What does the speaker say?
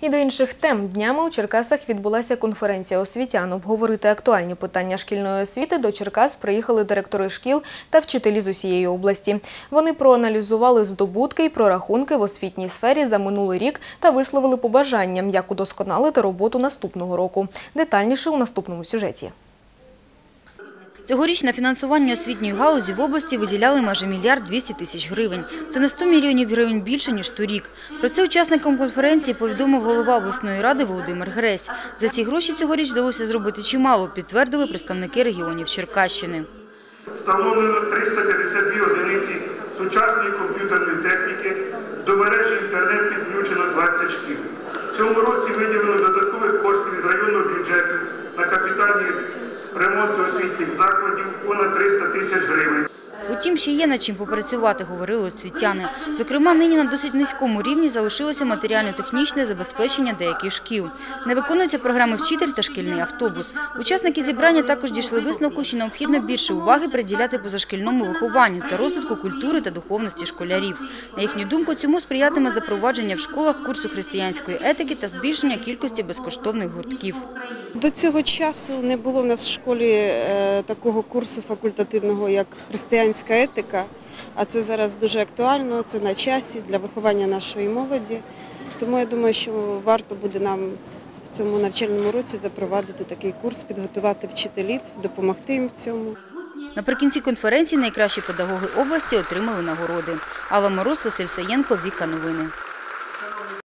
І до інших тем днями у Черкасах відбулася конференція освітян. Обговорити актуальні питання шкільної освіти до Черкас приїхали директори шкіл та вчителі з усієї області. Вони проаналізували здобутки і прорахунки в освітній сфері за минулий рік та висловили побажання, як удосконалити роботу наступного року. Детальніше у наступному сюжеті. Цьогоріч на фінансування освітньої галузі в області виділяли майже мільярд 200 тисяч гривень. Це на 100 мільйонів гривень більше, ніж торік. Про це учасникам конференції повідомив голова обласної ради Володимир Гресь. За ці гроші цьогоріч вдалося зробити чимало, підтвердили представники регіонів Черкащини. Встановлено 352 одиниці сучасної комп'ютерної техніки, до мережі інтернет підключено 20 шкіл. В цьому році виділено додаткових коштів із районного бюджету на капітальні ремонти освітніх закладів понад 300 тисяч гривень. Утім, ще є над чим попрацювати, говорили освітяни. Зокрема, нині на досить низькому рівні залишилося матеріально-технічне забезпечення деяких шкіл. Не виконуються програми «Вчитель» та «Шкільний автобус». Учасники зібрання також дійшли висновку, що необхідно більше уваги приділяти позашкільному вихованню та розвитку культури та духовності школярів. На їхню думку, цьому сприятиме запровадження в школах курсу християнської етики та збільшення кількості безкоштовних гуртків. До цього часу не було в нас в школі е, такого курсу факультативного, як християнська етика. А це зараз дуже актуально, це на часі для виховання нашої молоді. Тому я думаю, що варто буде нам в цьому навчальному році запровадити такий курс, підготувати вчителів, допомогти їм в цьому. Наприкінці конференції найкращі педагоги області отримали нагороди. Алла Мороз, Василь Саєнко, Віка Новини.